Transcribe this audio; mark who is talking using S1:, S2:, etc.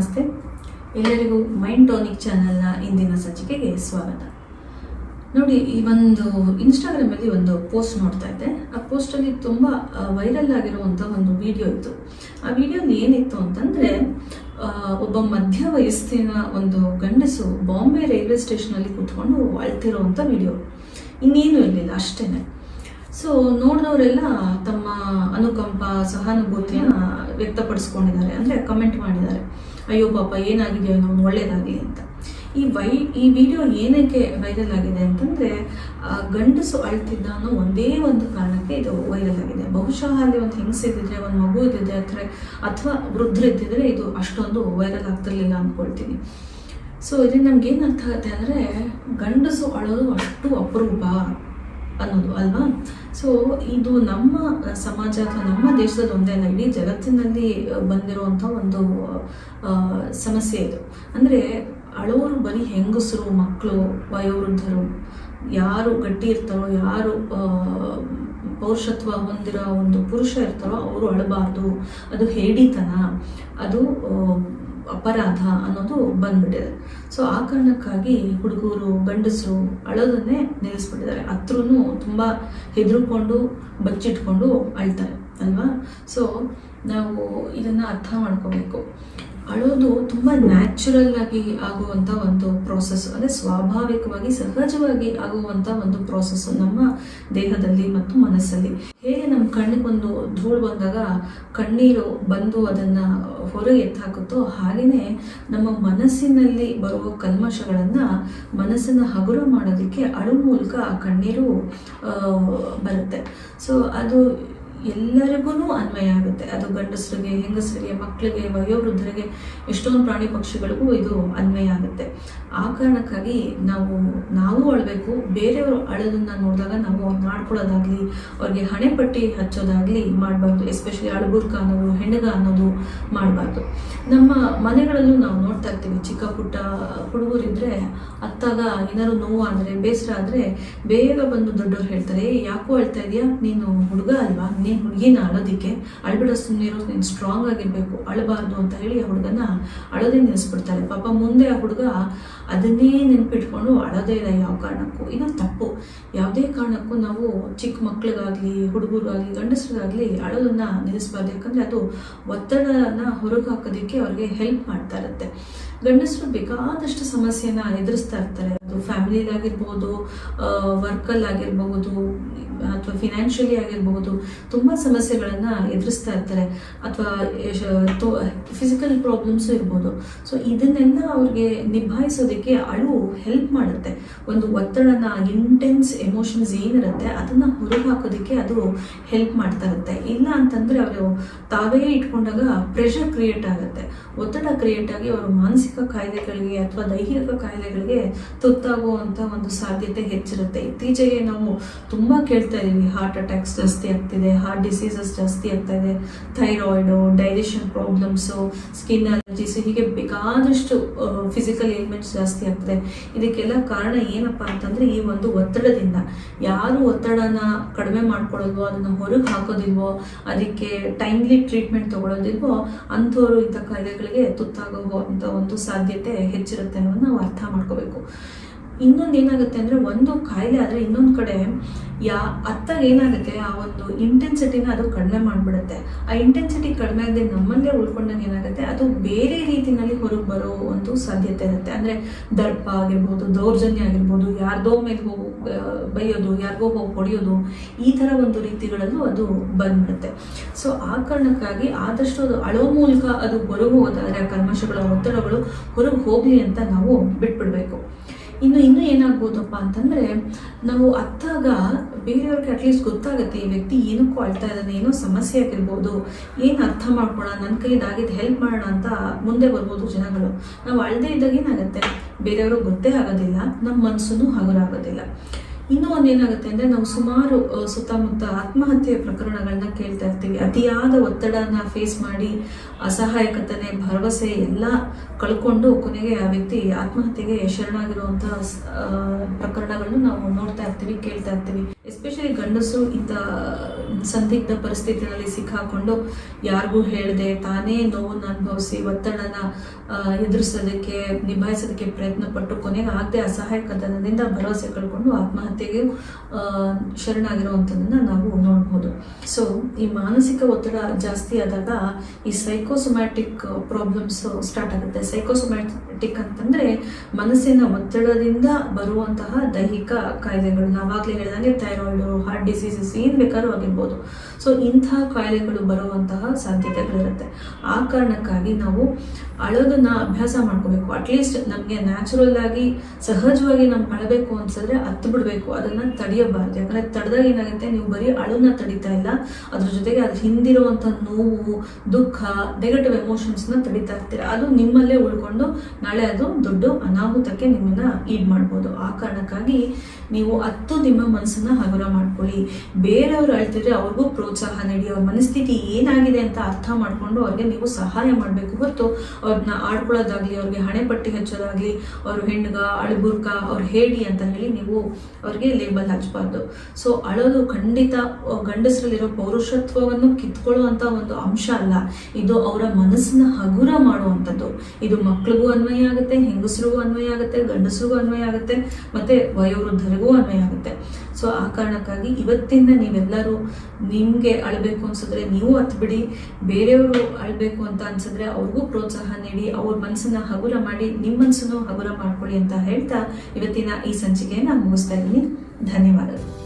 S1: ನಮಸ್ತೆ. ಎಲ್ಲರಿಗೂ mind tonic ಚಾನೆಲ್ನ ಇಂದಿನ ಸಂಚಿಕೆಗೆ ಸ್ವಾಗತ. ನೋಡಿ, ಈ ಒಂದು ಇನ್ಸ್ಟಾಗ್ರಾಮಲ್ಲಿ ಒಂದು ಪೋಸ್ಟ್ ನೋಡ್ತಾ ಇದ್ದೆ. ಆ ಪೋಸ್ಟಲ್ಲಿ ತುಂಬ ವೈರಲ್ ಆಗಿರುವಂಥ ಒಂದು ವಿಡಿಯೋ ಇತ್ತು. ಆ ವಿಡಿಯೋಲಿ ಏನಿತ್ತು ಅಂತಂದರೆ ಒಬ್ಬ ಮಧ್ಯ ವಯಸ್ಸಿನ ಒಂದು ಗಂಡಸು ಬಾಂಬೆ ರೈಲ್ವೆ ಸ್ಟೇಷನಲ್ಲಿ ಕೂತ್ಕೊಂಡು ಅಳ್ತಿರೋವಂಥ ವಿಡಿಯೋ. ಇನ್ನೇನು ಇರಲಿಲ್ಲ ಅಷ್ಟೇ ಸೊ, ನೋಡಿದವರೆಲ್ಲ ತಮ್ಮ ಅನುಕಂಪ ಸಹಾನುಭೂತಿಯನ್ನು ವ್ಯಕ್ತಪಡಿಸ್ಕೊಂಡಿದ್ದಾರೆ. ಅಂದರೆ ಕಮೆಂಟ್ ಮಾಡಿದ್ದಾರೆ. ಅಯ್ಯೋ ಪಾಪ ಏನಾಗಿದೆಯೋ ಒಂದು ಒಳ್ಳೇದಾಗಲಿ ಅಂತ. ಈ ವೈ, ಈ ವಿಡಿಯೋ ಏನಕ್ಕೆ ವೈರಲ್ ಆಗಿದೆ ಅಂತಂದರೆ ಗಂಡಸು ಅಳ್ತಿದ್ದ ಅನ್ನೋ ಒಂದೇ ಒಂದು ಕಾರಣಕ್ಕೆ ಇದು ವೈರಲ್ ಆಗಿದೆ. ಬಹುಶಃ ಅಲ್ಲಿ ಒಂದು ಹೆಂಗಸಿದ್ದಿದ್ರೆ ಒಂದು ಮಗು ಇದ್ದಿದ್ರೆ ಅಥವಾ ಅಥವಾ ವೃದ್ಧರಿದ್ದಿದ್ರೆ ಇದು ಅಷ್ಟೊಂದು ವೈರಲ್ ಆಗ್ತಿರ್ಲಿಲ್ಲ ಅಂದ್ಕೊಳ್ತೀನಿ ಸೊ ಇದರಿಂದ ನಮ್ಗೆ ಏನು ಅರ್ಥ ಆಗುತ್ತೆ ಅಂದರೆ, ಗಂಡಸು ಅಳೋದು ಅಷ್ಟು ಅಪರೂಪ. ಅನ್ನೋದು ಅಲ್ವಾ? ಸೊ ಇದು ನಮ್ಮ ಸಮಾಜ ಅಥವಾ ನಮ್ಮ ದೇಶದ ಒಂದೇ ಅಲ್ಲ ಜಗತ್ತಿನಲ್ಲಿ ಬಂದಿರುವಂಥ ಒಂದು ಸಮಸ್ಯೆ ಇದು. ಅಂದರೆ, ಅಳೋರು ಬರೀ ಹೆಂಗಸರು ಮಕ್ಕಳು ವಯೋವೃದ್ಧರು, ಯಾರು ಗಟ್ಟಿ ಇರ್ತಾರೋ, ಯಾರು ಪೌರುಷತ್ವ ಹೊಂದಿರೋ ಒಂದು ಪುರುಷ ಇರ್ತಾರೋ, ಅವರು ಅಳಬಾರ್ದು. ಅದು ಹೇಡಿತನ. ಅದು ಅಪರಾಧ ಅನ್ನೋದು ಬಂದ್ಬಿಟ್ಟಿದೆ. ಸೊ ಆ ಕಾರಣಕ್ಕಾಗಿ ಹುಡುಗರು, ಗಂಡಸರು ಅಳೋದನ್ನೇ ನಿಲ್ಲಿಸ್ಬಿಟ್ಟಿದ್ದಾರೆ. ಹತ್ರೂ ತುಂಬ ಹೆದರ್ಕೊಂಡು, ಬಚ್ಚಿಟ್ಕೊಂಡು ಅಳ್ತಾರೆ, ಅಲ್ವಾ? ಸೊ ನಾವು ಇದನ್ನು ಅರ್ಥ ಮಾಡ್ಕೋಬೇಕು. ಅಳೋದು ತುಂಬ ನ್ಯಾಚುರಲ್ ಆಗಿ ಆಗುವಂಥ ಒಂದು ಪ್ರೋಸೆಸ್ ಅಂದರೆ ಸ್ವಾಭಾವಿಕವಾಗಿ ಸಹಜವಾಗಿ ಆಗುವಂಥ ಒಂದು ಪ್ರೋಸೆಸ್ ನಮ್ಮ ದೇಹದಲ್ಲಿ ಮತ್ತು ಮನಸ್ಸಲ್ಲಿ. ಹೇಗೆ ನಮ್ಮ ಕಣ್ಣಿಗೆ ಒಂದು ಧೂಳು ಬಂದಾಗ ಕಣ್ಣೀರು ಬಂದು ಅದನ್ನು ಹೊರಗೆ ಎತ್ತಾಕುತ್ತೋ ಹಾಗೆಯೇ ನಮ್ಮ ಮನಸ್ಸಿನಲ್ಲಿ ಬರುವ ಕಲ್ಮಶಗಳನ್ನು ಮನಸ್ಸನ್ನು ಹಗುರ ಮಾಡೋದಕ್ಕೆ ಅಳು ಮೂಲಕ ಕಣ್ಣೀರು ಬರುತ್ತೆ. ಸೊ ಅದು ಎಲ್ಲರಿಗೂ ಅನ್ವಯ ಆಗುತ್ತೆ. ಅದು ಗಂಡಸರಿಗೆ ಹೆಂಗಸರಿಗೆ ಮಕ್ಕಳಿಗೆ ವಯೋವೃದ್ಧರಿಗೆ ಎಷ್ಟೊಂದು ಪ್ರಾಣಿ ಪಕ್ಷಿಗಳಿಗೂ ಇದು ಅನ್ವಯ ಆಗುತ್ತೆ. ಕಾರಣಕ್ಕಾಗಿ ನಾವು ನಾವು ಅಳಬೇಕು ಬೇರೆಯವರು ಅಳೋದನ್ನ ನೋಡಿದಾಗ ನಾವು ಅವ್ರು ಮಾಡ್ಕೊಳ್ಳೋದಾಗ್ಲಿ ಅವ್ರಿಗೆ ಹಣೆಪಟ್ಟಿ ಹಚ್ಚೋದಾಗ್ಲಿ ಮಾಡಬಾರ್ದು. ಎಸ್ಪೆಷಲಿ ಅಳಬುರ್ಕ ಅನ್ನೋದು ಹೆಣ್ಣಗ ಅನ್ನೋದು ಮಾಡಬಾರ್ದು. ನಮ್ಮ ಮನೆಗಳಲ್ಲೂ ನಾವು ನೋಡ್ತಾ ಇರ್ತೀವಿ ಚಿಕ್ಕ ಪುಟ್ಟ ಹುಡುಗರಿದ್ರೆ ಅತ್ತಾಗ ಏನಾದ್ರು ನೋವು ಅಂದರೆ ಬೇಸರ ಆದರೆ ಬೇಗ ಬಂದು ದೊಡ್ಡವ್ರು ಹೇಳ್ತಾರೆ "ಏ, ಯಾಕೋ ಅಳ್ತಾ ಇದೆಯಾ? ನೀನು ಹುಡುಗ ಅಲ್ವಾ? ನೀನು ಹುಡುಗಿನ ಅಳೋದಿಕ್ಕೆ ಅಳ್ಬಿಡ ಸುಮ್ಮನೆ ಇರೋ ನೀನು ಸ್ಟ್ರಾಂಗ್ ಆಗಿರಬೇಕು ಅಳಬಾರ್ದು ಅಂತ ಹೇಳಿ ಆ ಹುಡುಗನ ಅಳೋದೇ ನಿಲ್ಲಿಸ್ಬಿಡ್ತಾರೆ ಪಾಪ ಮುಂದೆ ಆ ಹುಡುಗ ಅದನ್ನೇ ನೆನ್ಪಿಟ್ಕೊಂಡು ಅಳೋದೇ ಇಲ್ಲ ಯಾವ ಕಾರಣಕ್ಕೂ. ಇದು ತಪ್ಪು. ಯಾವುದೇ ಕಾರಣಕ್ಕೂ ನಾವು ಚಿಕ್ಕ ಮಕ್ಳಿಗಾಗಲಿ ಹುಡುಗರಿಗಾಗಲಿ ಗಂಡಸರಿಗಾಗಲಿ ಅಳೋದನ್ನ ನಿಲ್ಲಿಸ್ಬಾರ್ದು. ಯಾಕಂದರೆ ಅದು ಒತ್ತಡನ ಹೊರಗೆ ಹಾಕೋದಕ್ಕೆ ಅವ್ರಿಗೆ ಹೆಲ್ಪ್ ಮಾಡ್ತಾ ಇರುತ್ತೆ. ಗಂಡಸರು ಬೇಕಾದಷ್ಟು ಸಮಸ್ಯೆನ ಎದುರಿಸ್ತಾ ಇರ್ತಾರೆ. ಅದು ಫ್ಯಾಮಿಲಿಲಿ ಆಗಿರ್ಬೋದು ವರ್ಕಲ್ಲಿ ಆಗಿರ್ಬಹುದು ಅಥವಾ ಫಿನಾನ್ಷಿಯಲಿ ಆಗಿರಬಹುದು, ತುಂಬ ಸಮಸ್ಯೆಗಳನ್ನು ಎದುರಿಸ್ತಾ ಇರ್ತಾರೆ. ಅಥವಾ ಫಿಸಿಕಲ್ ಪ್ರಾಬ್ಲಮ್ಸ್ ಇರ್ಬೋದು. ಸೊ ಇದನ್ನೆಲ್ಲ ಅವ್ರಿಗೆ ನಿಭಾಯಿಸೋದಕ್ಕೆ ಅಳು ಹೆಲ್ಪ್ ಮಾಡುತ್ತೆ. ಒಂದು ಒತ್ತಡನ ಇಂಟೆನ್ಸ್ ಎಮೋಷನ್ಸ್ ಏನಿರುತ್ತೆ, ಅದನ್ನು ಹೊರಗೆ ಹಾಕೋದಕ್ಕೆ ಅದು ಹೆಲ್ಪ್ ಮಾಡ್ತಾ ಇರುತ್ತೆ. ಇಲ್ಲ ಅಂತಂದರೆ, ಅವರು ತಾವೇ ಇಟ್ಕೊಂಡಾಗ ಪ್ರೆಷರ್ ಕ್ರಿಯೇಟ್ ಆಗುತ್ತೆ. ಒತ್ತಡ ಕ್ರಿಯೇಟ್ ಆಗಿ ಅವರು ಮಾನಸಿಕ ಕಾಯಿಲೆಗಳಿಗೆ ಅಥವಾ ದೈಹಿಕ ಕಾಯಿಲೆಗಳಿಗೆ ತುತ್ತಾಗುವಂಥ ಒಂದು ಸಾಧ್ಯತೆ ಹೆಚ್ಚಿರುತ್ತೆ. ಇತ್ತೀಚೆಗೆ ನಾವು ತುಂಬ ಕೇಳ್ತಾ ಇದ್ದೀವಿ ಹಾರ್ಟ್ ಅಟ್ಯಾಕ್ಸ್ ಜಾಸ್ತಿ ಆಗ್ತಿದೆ ಹಾರ್ಟ್ ಡಿಸೀಸಸ್ ಜಾಸ್ತಿ ಆಗ್ತಾ ಇದೆ thyroid digestion problems skin allergies ಹೀಗೆ ಬೇಕಾದಷ್ಟು ಫಿಸಿಕಲ್ ಏಲ್ಮೆಂಟ್ಸ್ ಜಾಸ್ತಿ ಆಗ್ತದೆ. ಇದಕ್ಕೆಲ್ಲ ಕಾರಣ ಏನಪ್ಪ ಅಂತಂದ್ರೆ ಈ ಒಂದು ಒತ್ತಡದಿಂದ. ಯಾರು ಒತ್ತಡನ ಕಡಿಮೆ ಮಾಡ್ಕೊಳ್ಳೋಲ್ವೋ ಅದನ್ನ ಹೊರಗೆ ಹಾಕೋದಿಲ್ವೋ, ಅದಕ್ಕೆ ಟೈಮ್ಲಿ ಟ್ರೀಟ್ಮೆಂಟ್ ತಗೊಳ್ಳೋದಿಲ್ವೋ ಅಂಥವ್ರು ಇಂಥ ಕಾಯಿಲೆಗಳಿಗೆ ತುತ್ತಾಗುವಂಥ ಒಂದು ಸಾಧ್ಯತೆ ಹೆಚ್ಚಿರುತ್ತೆ ಅನ್ನೋದನ್ನ ನಾವು ಅರ್ಥ ಮಾಡ್ಕೋಬೇಕು. ಇನ್ನೊಂದು ಏನಾಗುತ್ತೆ ಅಂದರೆ ಒಂದು ಕಾಯಿಲೆ ಆದರೆ ಇನ್ನೊಂದು ಕಡೆ ಯಾ ಅತ್ತಾಗ ಏನಾಗುತ್ತೆ, ಆ ಒಂದು ಇಂಟೆನ್ಸಿಟಿನ ಅದು ಕಡಿಮೆ ಮಾಡಿಬಿಡುತ್ತೆ. ಆ ಇಂಟೆನ್ಸಿಟಿ ಕಡಿಮೆ ಆಗದೆ ನಮ್ಮಲ್ಲೇ ಉಳ್ಕೊಂಡಂಗೆ ಏನಾಗುತ್ತೆ, ಅದು ಬೇರೆ ರೀತಿಯಲ್ಲಿ ಹೊರಗೆ ಬರೋ ಒಂದು ಸಾಧ್ಯತೆ ಇರುತ್ತೆ. ಅಂದರೆ ದರ್ಪ ಆಗಿರ್ಬೋದು, ದೌರ್ಜನ್ಯ ಆಗಿರ್ಬೋದು, ಯಾರ್ದೋ ಮೇಲೆ ಹೋಗಿ ಬೈಯೋದು, ಯಾರಿಗೋ ಹೋಗಿ ಹೊಡೆಯೋದು, ಈ ಥರ ಒಂದು ರೀತಿಗಳಲ್ಲೂ ಅದು ಬಂದ್ಬಿಡುತ್ತೆ. ಸೊ, ಆ ಕಾರಣಕ್ಕಾಗಿ ಆದಷ್ಟು ಅದು ಅಳೋ ಮೂಲಕ ಅದು ಹೊರಗೆ ಹೋಗೋದಾದರೆ ಆ ಕಲ್ಮಶಗಳ ಒತ್ತಡಗಳು ಹೊರಗೆ ಹೋಗಲಿ ಅಂತ ನಾವು ಬಿಟ್ಬಿಡ್ಬೇಕು. ಇನ್ನು ಇನ್ನೂ ಏನಾಗ್ಬೋದಪ್ಪ ಅಂತಂದರೆ, ನಾವು ಅತ್ತಾಗ ಬೇರೆಯವ್ರಿಗೆ ಅಟ್ಲೀಸ್ಟ್ ಗೊತ್ತಾಗುತ್ತೆ ಈ ವ್ಯಕ್ತಿ ಏನಕ್ಕೂ ಅಳ್ತಾ ಇದ್ದಾನೆ, ಏನೋ ಸಮಸ್ಯೆ ಆಗಿರ್ಬೋದು, ಏನು ಅರ್ಥ ಮಾಡ್ಕೊಳ್ಳೋಣ ನನ್ನ ಕೈದಾಗಿದ್ದು ಹೆಲ್ಪ್ ಮಾಡೋಣ ಅಂತ ಮುಂದೆ ಬರ್ಬೋದು ಜನಗಳು. ನಾವು ಅಳದೇ ಇದ್ದಾಗ ಏನಾಗುತ್ತೆ? ಬೇರೆಯವ್ರಿಗೆ ಗೊತ್ತೇ ಆಗೋದಿಲ್ಲ ನಮ್ಮ ಮನಸ್ಸು ಹಗುರ ಆಗೋದಿಲ್ಲ ಇನ್ನೂ ಒಂದೇನಾಗುತ್ತೆ ಅಂದರೆ ನಾವು ಸುಮಾರು ಸುತ್ತಮುತ್ತ ಆತ್ಮಹತ್ಯೆ ಪ್ರಕರಣಗಳನ್ನ ಕೇಳ್ತಾ ಇರ್ತೀವಿ. ಅತಿಯಾದ ಒತ್ತಡನ ಫೇಸ್ ಮಾಡಿ ಅಸಹಾಯಕತೆ ಭರವಸೆ ಎಲ್ಲ ಕಳ್ಕೊಂಡು ಕೊನೆಗೆ ಆ ವ್ಯಕ್ತಿ ಆತ್ಮಹತ್ಯೆಗೆ ಶರಣಾಗಿರುವಂತಹ ಪ್ರಕರಣಗಳನ್ನು ನಾವು ನೋಡ್ತಾ ಇರ್ತೀವಿ, ಕೇಳ್ತಾ ಇರ್ತೀವಿ. ಎಸ್ಪೆಷಲಿ ಗಂಡಸರು ಇಂಥ ಸಂದಿಗ್ಧ ಪರಿಸ್ಥಿತಿನಲ್ಲಿ ಸಿಕ್ಕಾಕೊಂಡು ಯಾರಿಗೂ ಹೇಳದೆ ತಾನೇ ನೋವನ್ನು ಅನುಭವಿಸಿ ಒತ್ತಡನ ಎದುರಿಸೋದಕ್ಕೆ, ನಿಭಾಯಿಸೋದಕ್ಕೆ ಪ್ರಯತ್ನ ಪಟ್ಟು ಕೊನೆಗೆ ಆಗದೆ ಅಸಹಾಯಕತನದಿಂದ ಭರವಸೆ ಕಳ್ಕೊಂಡು ಆತ್ಮಹತ್ಯೆಗೆ ಶರಣಾಗಿರುವಂಥದ್ದನ್ನ ನಾವು ನೋಡ್ಬೋದು. ಸೊ ಈ ಮಾನಸಿಕ ಒತ್ತಡ ಜಾಸ್ತಿ ಆದಾಗ ಈ ಸೈಕೋಸೊಮ್ಯಾಟಿಕ್ ಪ್ರಾಬ್ಲಮ್ಸ್ ಸ್ಟಾರ್ಟ್ ಆಗುತ್ತೆ. ಸೈಕೋಸೊಮ್ಯಾಟಿಕ್ ಅಂತಂದ್ರೆ ಮನಸ್ಸಿನ ಒತ್ತಡದಿಂದ ಬರುವಂತಹ ದೈಹಿಕ ಕಾಯಿಲೆಗಳು ನಾವಾಗಲೇ ಹೇಳಿದಂಗೆ ಥೈರಾಯ್ಡು ಹಾರ್ಟ್ ಡಿಸೀಸಸ್ ಏನು ಬೇಕಾದ್ರೂ ಆಗಿರ್ಬೋದು. ಸೊ ಇಂಥ ಕಾಯಿಲೆಗಳು ಬರುವಂತಹ ಸಾಧ್ಯತೆಗಳಿರುತ್ತೆ. ಆ ಕಾರಣಕ್ಕಾಗಿ ನಾವು ಅಳೋದನ್ನ ಅಭ್ಯಾಸ ಮಾಡ್ಕೋಬೇಕು. ಅಟ್ಲೀಸ್ಟ್ ನಮಗೆ ನ್ಯಾಚುರಲ್ ಆಗಿ ಸಹಜವಾಗಿ ನಮ್ಗೆ ಅಳಬೇಕು ಅನ್ಸಿದ್ರೆ ಹತ್ತು ಬಿಡಬೇಕು. ಅದನ್ನ ತಡೆಯಬಾರ್ದು. ಯಾಕಂದ್ರೆ ತಡೆದಾಗ ಏನಾಗುತ್ತೆ, ನೀವು ಬರೀ ಅಳುನ ತಡಿತಾ ಇಲ್ಲ. ಅದ್ರ ಜೊತೆಗೆ ಅದ್ರ ಹಿಂದಿರುವಂಥ ನೋವು, ದುಃಖ ನೆಗೆಟಿವ್ ಎಮೋಷನ್ಸ್ನ ತಡಿತಾ ಇರ್ತೀರ. ಅದು ನಿಮ್ಮಲ್ಲೇ ಉಳ್ಕೊಂಡು ನಾಳೆ ಅದು ದೊಡ್ಡ ಅನಾಹುತಕ್ಕೆ ನಿಮ್ಮನ್ನ ಈಡ್ ಮಾಡ್ಬೋದು. ಆ ಕಾರಣಕ್ಕಾಗಿ ನೀವು ಹತ್ತು ನಿಮ್ಮ ಮನಸ್ಸನ್ನ ಹಗುರ ಮಾಡ್ಕೊಳ್ಳಿ. ಬೇರೆಯವರು ಅಳ್ತಿದ್ರೆ ಅವ್ರಿಗೂ ಪ್ರೋತ್ಸಾಹ ನೀಡಿ, ಅವ್ರ ಮನಸ್ಥಿತಿ ಏನಾಗಿದೆ ಅಂತ ಅರ್ಥ ಮಾಡಿಕೊಂಡು ಅವ್ರಿಗೆ ನೀವು ಸಹಾಯ ಮಾಡಬೇಕು ಹೊರತು ಅವ್ರನ್ನ ಆಡ್ಕೊಳ್ಳೋದಾಗಲಿ, ಅವ್ರಿಗೆ ಹಣೆ ಪಟ್ಟಿ ಹಚ್ಚೋದಾಗಲಿ, ಅವ್ರ ಹೆಣ್ಗ ಅಳ್ಬುರ್ಕ ಅವ್ರು ಹೇಳಿ ಅಂತ ಹೇಳಿ ನೀವು ಅವ್ರಿಗೆ ಲೇಬಲ್ ಹಚ್ಚಬಾರ್ದು ಸೊ ಅಳೋದು ಖಂಡಿತ ಗಂಡಸರಲ್ಲಿರೋ ಪೌರುಷತ್ವವನ್ನು ಕಿತ್ಕೊಳ್ಳುವಂಥ ಒಂದು ಅಂಶ ಅಲ್ಲ. ಇದು ಅವರ ಮನಸ್ಸನ್ನ ಹಗುರ ಮಾಡುವಂಥದ್ದು. ಇದು ಮಕ್ಳಿಗೂ ಅನ್ವಯ ಆಗುತ್ತೆ, ಹೆಂಗಸರಿಗೂ ಅನ್ವಯ ಆಗುತ್ತೆ, ಗಂಡಸರಿಗೂ ಅನ್ವಯ ಆಗುತ್ತೆ, ಮತ್ತೆ ವಯೋವೃದ್ಧರಿಗೂ ಅನ್ವಯ ಆಗುತ್ತೆ. ಸೊ ಆ ಕಾರಣಕ್ಕಾಗಿ ಇವತ್ತಿಂದ ನೀವೆಲ್ಲರೂ ನಿಮಗೆ ಅಳಬೇಕು ಅನ್ಸಿದ್ರೆ ನೀವು ಹತ್ ಬಿಡಿ ಬೇರೆಯವರು ಅಳಬೇಕು ಅಂತ ಅನ್ಸಿದ್ರೆ ಅವ್ರಿಗೂ ಪ್ರೋತ್ಸಾಹ ನೀಡಿ, ಅವ್ರ ಮನಸ್ಸನ್ನ ಹಗುರ ಮಾಡಿ ನಿಮ್ಮ ಮನಸ್ಸನ್ನು ಹಗುರ ಮಾಡ್ಕೊಳ್ಳಿ ಅಂತ ಹೇಳ್ತಾ ಇವತ್ತಿನ ಈ ಸಂಚಿಕೆಯನ್ನ ಮುಗಿಸ್ತಾ ಇದ್ದೀನಿ. ಧನ್ಯವಾದಗಳು.